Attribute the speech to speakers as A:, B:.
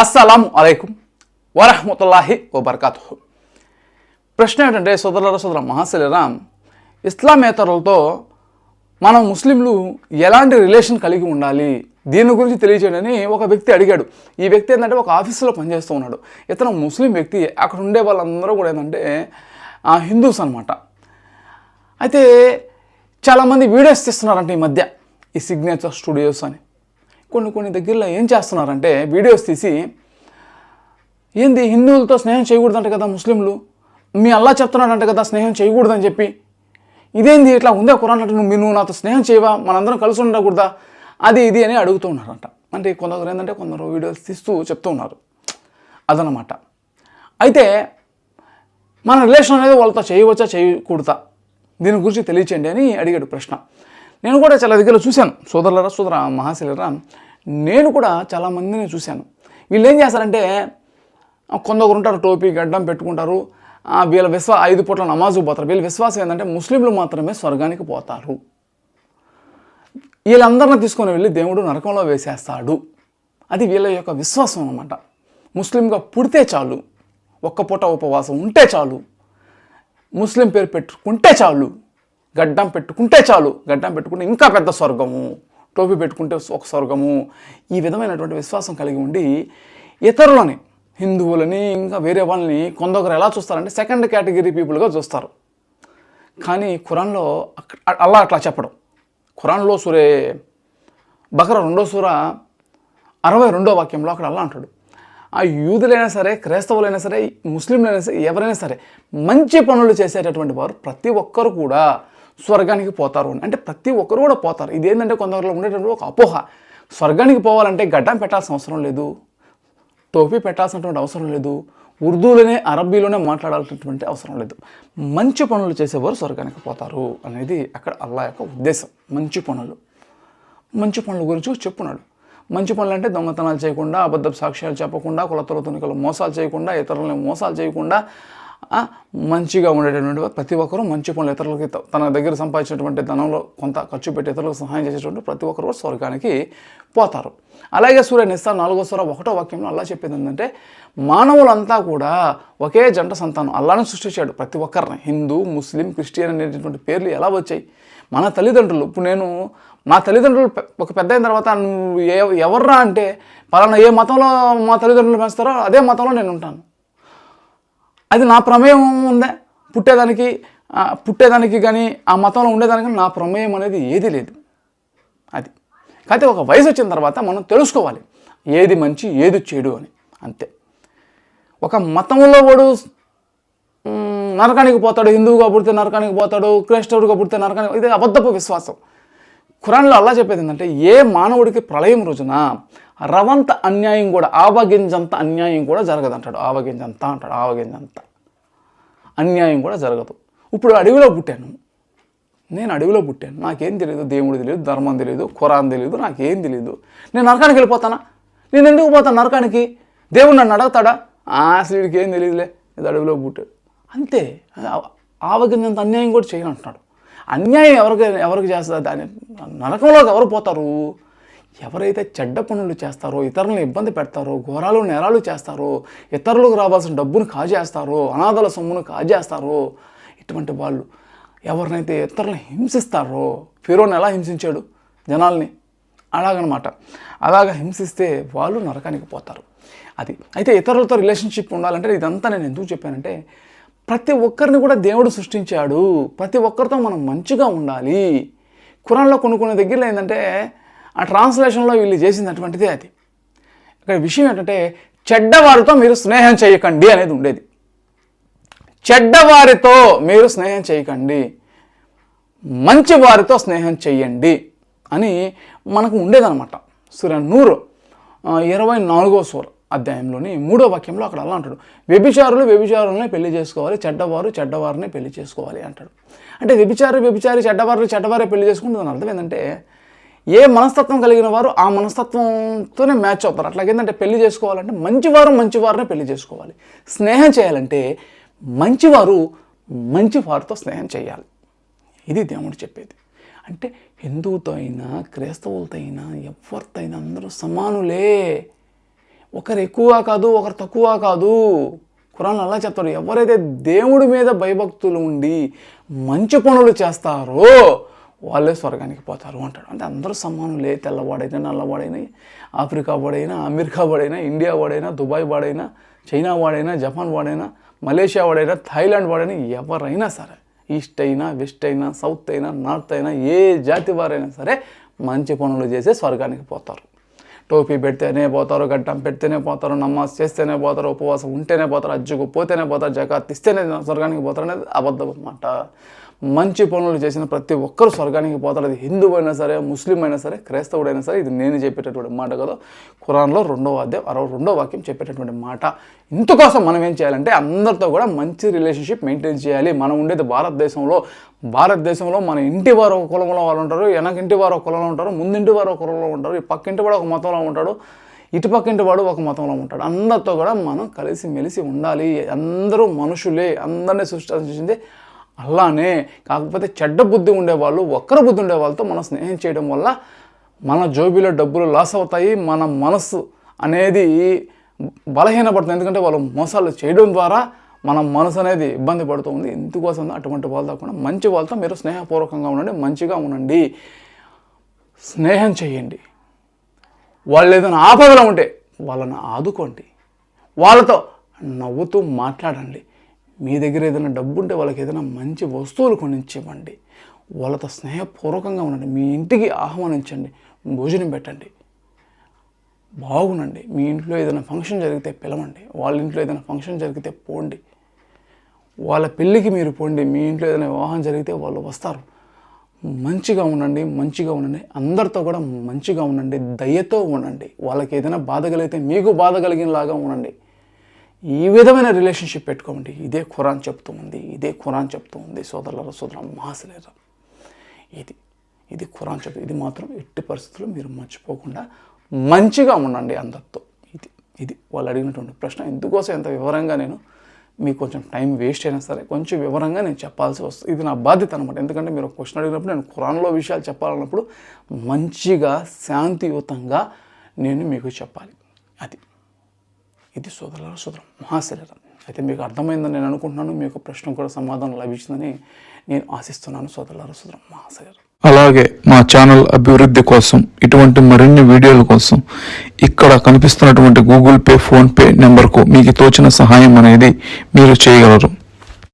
A: అస్సలం అలైకుం వరహమతుల్లాహి వబర్కాతు ప్రశ్న ఏంటంటే సోదరుల సోదర మహాశలిరామ్ ఇస్లామేతరులతో మనం ముస్లింలు ఎలాంటి రిలేషన్ కలిగి ఉండాలి? దీని గురించి తెలియచేయండి ఒక వ్యక్తి అడిగాడు. ఈ వ్యక్తి ఏంటంటే ఒక ఆఫీసులో పనిచేస్తూ ఉన్నాడు. ఇతను ముస్లిం వ్యక్తి. అక్కడ ఉండే వాళ్ళందరూ కూడా ఏంటంటే హిందూస్ అనమాట అయితే చాలామంది వీడియోస్ తీస్తున్నారంట ఈ మధ్య. ఈ సిగ్నేచర్ స్టూడియోస్ అని. కొన్ని కొన్ని దగ్గరలో ఏం చేస్తున్నారంటే వీడియోస్ తీసి ఏంది హిందువులతో స్నేహం చేయకూడదంట కదా ముస్లింలు? మీ అల్లా చెప్తున్నాడంట కదా స్నేహం చేయకూడదని చెప్పి. ఇదేంది ఇట్లా ఉందే కురాన్ అంటే నువ్వు నువ్వు నాతో స్నేహం చేయవా? మనందరం కలిసి ఉండకూడదా? అది ఇది అని అడుగుతూ ఉన్నారంట. అంటే కొందరు ఏంటంటే కొందరు వీడియోస్ తీస్తూ చెప్తూ ఉన్నారు. అదనమాట అయితే మన రిలేషన్ అనేది వాళ్ళతో చేయవచ్చా చేయకూడదా? దీని గురించి తెలియచేయండి అని అడిగాడు ప్రశ్న. నేను కూడా చాలా దగ్గర చూశాను. సోదరులరా సోదర మహాశిలరా నేను కూడా చాలా మందిని చూశాను. వీళ్ళు ఏం చేస్తారంటే కొందరు ఉంటారు టోపీ గడ్డం పెట్టుకుంటారు. వీళ్ళ విశ్వా ఐదు పూట్ల నమాజు పోతారు. వీళ్ళ విశ్వాసం ఏంటంటే ముస్లింలు మాత్రమే స్వర్గానికి పోతారు. వీళ్ళందరిని తీసుకొని వెళ్ళి దేవుడు నరకంలో వేసేస్తాడు. అది వీళ్ళ యొక్క విశ్వాసం అనమాట ముస్లింగా పుడితే చాలు. ఒక్క పూట ఉపవాసం ఉంటే చాలు. ముస్లిం పేరు పెట్టుకుంటే చాలు. గడ్డం పెట్టుకుంటే చాలు. గడ్డం పెట్టుకుంటే ఇంకా పెద్ద స్వర్గము. టోపీ పెట్టుకుంటే ఒక స్వర్గము. ఈ విధమైనటువంటి విశ్వాసం కలిగి ఉండి ఇతరులని హిందువులని ఇంకా వేరే వాళ్ళని కొందరు ఎలా చూస్తారంటే సెకండ్ కేటగిరీ పీపుల్గా చూస్తారు. కానీ ఖురాన్లో అలా అల్లా అట్లా చెప్పడం. ఖురాన్లో సూరే బకర రెండో సూర అరవై రెండో వాక్యంలో అక్కడ అలా అంటాడు. ఆ యూదులైనా సరే క్రైస్తవులైనా సరే ముస్లింలైనా సరే ఎవరైనా సరే మంచి పనులు చేసేటటువంటి వారు ప్రతి ఒక్కరు కూడా స్వర్గానికి పోతారు అని. అంటే ప్రతి ఒక్కరు కూడా పోతారు. ఇదేంటంటే కొందరిలో ఉండేటటువంటి ఒక అపోహ. స్వర్గానికి పోవాలంటే గడ్డం పెట్టాల్సిన అవసరం లేదు. టోపీ పెట్టాల్సినటువంటి అవసరం లేదు. ఉర్దూలోనే అరబ్బీలోనే మాట్లాడాల్సినటువంటి అవసరం లేదు. మంచి పనులు చేసేవారు స్వర్గానికి పోతారు అనేది అక్కడ అల్లా యొక్క ఉద్దేశం. మంచి పనులు. మంచి పనుల గురించి చెప్పున్నాడు. మంచి పనులు అంటే దొంగతనాలు చేయకుండా అబద్ధ సాక్ష్యాలు చెప్పకుండా కులతల తునికలు మోసాలు చేయకుండా ఇతరులని మోసాలు చేయకుండా మంచిగా ఉండేటటువంటి ప్రతి ఒక్కరూ మంచి పనులు ఇతరులకి తన దగ్గర సంపాదించినటువంటి ధనంలో కొంత ఖర్చు పెట్టి ఇతరులకు సహాయం చేసేటువంటి ప్రతి ఒక్కరు స్వర్గానికి పోతారు. అలాగే సూర్య నిస్తా నాలుగో స్వర ఒకటో వాక్యంలో అల్లా చెప్పేది ఏంటంటే మానవులంతా కూడా ఒకే జంట సంతానం అల్లాను సృష్టించాడు ప్రతి ఒక్కరిని. హిందూ ముస్లిం క్రిస్టియన్ అనేటటువంటి పేర్లు ఎలా వచ్చాయి? మన తల్లిదండ్రులు ఇప్పుడు నేను మా తల్లిదండ్రులు ఒక పెద్ద అయిన తర్వాత నువ్వు ఏ ఎవర్రా అంటే పలానా ఏ మతంలో మా తల్లిదండ్రులు పెంచుతారో అదే మతంలో నేను ఉంటాను. అది నా ప్రమేయం ఉందా. పుట్టేదానికి పుట్టేదానికి కానీ ఆ మతంలో ఉండేదానికి నా ప్రమేయం అనేది ఏది లేదు. అది. కాకపోతే ఒక వయసు వచ్చిన తర్వాత మనం తెలుసుకోవాలి. ఏది మంచి ఏది చెడు అని. అంతే. ఒక మతంలో వాడు నరకానికి పోతాడు హిందువుగా పుడితే నరకానికి పోతాడు క్రైస్తవుడిగా పుడితే నరకానికి ఇది అబద్ధపు విశ్వాసం. ఖురాన్లో అలా చెప్పేది ఏంటంటే ఏ మానవుడికి ప్రళయం రోజున రవంత అన్యాయం కూడా ఆవగింజంత అన్యాయం కూడా జరగదంటాడు. ఆవగింజంత అంటాడు ఆవగింజంత. అన్యాయం కూడా జరగదు. ఇప్పుడు అడవిలో పుట్టాను. నేను అడవిలో పుట్టాను. నాకేం తెలియదు దేవుడు తెలియదు ధర్మం తెలియదు ఖురాన్ తెలియదు నాకేం తెలియదు నేను నరకానికి వెళ్ళిపోతానా? నేను ఎందుకు పోతాను నరకానికి? దేవుడు నన్ను అడుగుతాడా? ఆ అసలుడికి ఏం తెలియదులే ఇది అడవిలో పుట్టాడు అంతే. ఆవగింజంత అన్యాయం కూడా చేయను అంటున్నాడు. అన్యాయం ఎవరికి ఎవరికి చేస్తారు దాని నరకంలోకి ఎవరు పోతారు? ఎవరైతే చెడ్డ పనులు చేస్తారో ఇతరులను ఇబ్బంది పెడతారో ఘోరాలు నేరాలు చేస్తారో ఇతరులకు రావాల్సిన డబ్బును కాజేస్తారో అనాథల సొమ్మును కాజేస్తారో ఇటువంటి వాళ్ళు ఎవరినైతే ఇతరులను హింసిస్తారో ఫిరోని ఎలా హింసించాడు జనాల్ని? అలాగనమాట. అలాగ హింసిస్తే వాళ్ళు నరకానికి పోతారు. అది. అయితే ఇతరులతో రిలేషన్షిప్ ఉండాలంటే ఇదంతా నేను ఎందుకు చెప్పానంటే ప్రతి ఒక్కరిని కూడా దేవుడు సృష్టించాడు. ప్రతి ఒక్కరితో మనం మంచిగా ఉండాలి. ఖురాన్లో కొన్ని కొన్ని దగ్గరలో ఏంటంటే ఆ ట్రాన్స్లేషన్లో వీళ్ళు చేసినటువంటిదే అది. ఇక్కడ విషయం ఏంటంటే చెడ్డవారితో మీరు స్నేహం చేయకండి అనేది ఉండేది. చెడ్డవారితో మీరు స్నేహం చేయకండి. మంచి వారితో స్నేహం చెయ్యండి అని మనకు ఉండేదన్నమాట. సూర్య నూరు ఇరవై నాలుగో సూర అధ్యాయంలోని మూడో వాక్యంలో అక్కడ అలా అంటాడు వ్యభిచారులు వ్యభిచారులనే పెళ్ళి చేసుకోవాలి చెడ్డవారు చెడ్డవారిని పెళ్ళి చేసుకోవాలి అంటాడు. అంటే వ్యభిచారు వ్యభిచారి చెడ్డవారు చెడ్డవారే పెళ్ళి చేసుకుంటుందని అర్థం ఏంటంటే ఏ మనస్తత్వం కలిగిన వారు ఆ మనస్తత్వంతోనే మ్యాచ్ అవుతారు. అట్లాగేంటంటే పెళ్ళి చేసుకోవాలంటే మంచివారు మంచివారినే పెళ్ళి చేసుకోవాలి. స్నేహం చేయాలంటే మంచివారు మంచి వారితో స్నేహం చేయాలి. ఇది దేవుడు చెప్పేది. అంటే హిందువుతో అయినా క్రైస్తవులతో అయినా ఎవరితో అయినా అందరూ సమానులే. ఒకరు ఎక్కువ కాదు ఒకరు తక్కువ కాదు. కురాన్ అలా చెప్తాడు ఎవరైతే దేవుడి మీద భయభక్తులు ఉండి మంచి పనులు చేస్తారో వాళ్ళే స్వర్గానికి పోతారు అంటాడు. అంటే అందరూ సమానులే తెల్లవాడైనా నల్లవాడైనా ఆఫ్రికా వాడైనా అమెరికా వాడైనా ఇండియా వాడైనా దుబాయ్ వాడైనా చైనా వాడైనా జపాన్ వాడైనా మలేషియా వాడైనా థాయిలాండ్ వాడైనా ఎవరైనా సరే ఈస్ట్ అయినా వెస్ట్ అయినా సౌత్ అయినా నార్త్ అయినా ఏ జాతి వారైనా సరే మంచి పనులు చేసే స్వర్గానికి పోతారు. టోపీ పెడితేనే పోతారు గడ్డం పెడితేనే పోతారు నమాజ్ చేస్తేనే పోతారు ఉపవాసం ఉంటేనే పోతారు అజ్జుకు పోతేనే పోతారు జకాత్ ఇస్తేనే స్వర్గానికి పోతారు అనేది అబద్ధం అన్నమాట. మంచి పనులు చేసిన ప్రతి ఒక్కరు స్వర్గానికి పోతారు. అది హిందూ అయినా సరే ముస్లిం అయినా సరే క్రైస్తవుడైనా సరే ఇది నేను చెప్పేటటువంటి మాట కదా. ఖురాన్లో రెండవ అధ్యాయం అరవై రెండో వాక్యం చెప్పేటటువంటి మాట. ఇందుకోసం మనం ఏం చేయాలంటే అందరితో కూడా మంచి రిలేషన్షిప్ మెయింటైన్ చేయాలి. మనం ఉండేది భారతదేశంలో. భారతదేశంలో మన ఇంటి వారు ఒక కులంలో వాళ్ళు ఉంటారు వెనక ఇంటి వారు ఒక కులంలో ఉంటారు ముందింటి వారు ఒక కులంలో ఉంటారు ఈ పక్కింటి వాడు ఒక మతంలో ఉంటాడు ఇటు పక్కింటి వాడు ఒక మతంలో ఉంటాడు. అందరితో కూడా మనం కలిసి మెలిసి ఉండాలి. అందరూ మనుషులే. అందరినీ సృష్టించింది అలానే కాకపోతే చెడ్డ బుద్ధి ఉండేవాళ్ళు ఒక్కరి బుద్ధి ఉండే వాళ్ళతో మనం స్నేహం చేయడం వల్ల మన జోబీలో డబ్బులు లాస్ అవుతాయి మన మనసు అనేది బలహీనపడుతుంది. ఎందుకంటే వాళ్ళు మోసాలు చేయడం ద్వారా మన మనసు అనేది ఇబ్బంది పడుతుంది. ఎందుకోసం అటువంటి వాళ్ళతో కూడా మంచి వాళ్ళతో మీరు స్నేహపూర్వకంగా ఉండండి మంచిగా ఉండండి. స్నేహం చేయండి. వాళ్ళు ఏదైనా ఆపదలో ఉంటే వాళ్ళని ఆదుకోండి. వాళ్ళతో నవ్వుతూ మాట్లాడండి. మీ దగ్గర ఏదైనా డబ్బు ఉంటే వాళ్ళకి ఏదైనా మంచి వస్తువులు కొనిచ్చివ్వండి. వాళ్ళతో స్నేహపూర్వకంగా ఉండండి. మీ ఇంటికి ఆహ్వానించండి. భోజనం పెట్టండి. బాగునండి మీ ఇంట్లో ఏదైనా ఫంక్షన్ జరిగితే పిలవండి. వాళ్ళ ఇంట్లో ఏదైనా ఫంక్షన్ జరిగితే పోండి. వాళ్ళ పెళ్ళికి మీరు పోండి. మీ ఇంట్లో ఏదైనా వివాహం జరిగితే వాళ్ళు వస్తారు. మంచిగా ఉండండి. మంచిగా ఉండండి. అందరితో కూడా మంచిగా ఉండండి. దయతో ఉండండి. వాళ్ళకి ఏదైనా బాధ కలిగితే మీకు బాధ కలిగినలాగా ఉండండి. ఈ విధమైన రిలేషన్షిప్ పెట్టుకోండి ఇదే ఖురాన్ చెప్తూ ఉంది ఇదే ఖురాన్ చెప్తూ ఉంది సోదరుల సోదర మహాశలేరా. ఇది ఇది ఖురాన్ చెప్తూ ఇది మాత్రం ఎట్టి పరిస్థితుల్లో మీరు మర్చిపోకుండా మంచిగా ఉండండి అందరితో. ఇది ఇది వాళ్ళు అడిగినటువంటి ప్రశ్న. ఎందుకోసం ఎంత వివరంగా నేను మీకు కొంచెం టైం వేస్ట్ అయినా సరే కొంచెం వివరంగా నేను చెప్పాల్సి వస్తుంది. ఇది నా బాధ్యత అనమాట ఎందుకంటే మీరు క్వశ్చన్ అడిగినప్పుడు నేను ఖురాన్లో విషయాలు చెప్పాలన్నప్పుడు మంచిగా శాంతియుతంగా నేను మీకు చెప్పాలి. అది. ఇది సోదరుల సోదరం మహాశరీరం అయితే మీకు అర్థమైందని నేను అనుకుంటున్నాను మీకు ప్రశ్న కూడా సమాధానం లభించిందని నేను ఆశిస్తున్నాను సోదరుల సోదరం మహాశరీరం
B: అలాగే మా ఛానల్ అభివృద్ధి కోసం ఇటువంటి మరిన్ని వీడియోల కోసం ఇక్కడ కనిపిస్తున్నటువంటి గూగుల్ పే ఫోన్పే నెంబర్కు మీకు తోచిన సహాయం అనేది మీరు చేయగలరు.